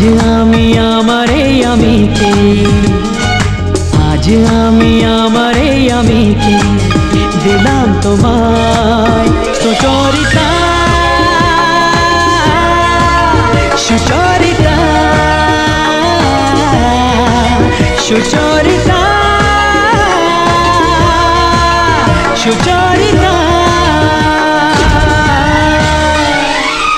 আজ আমি আমার এই আমিকে, আজ আমি আমার এই আমিকে দিলাম তোমায় সুচরিতা সুচরিতা সুচরিতা সুচরিতা।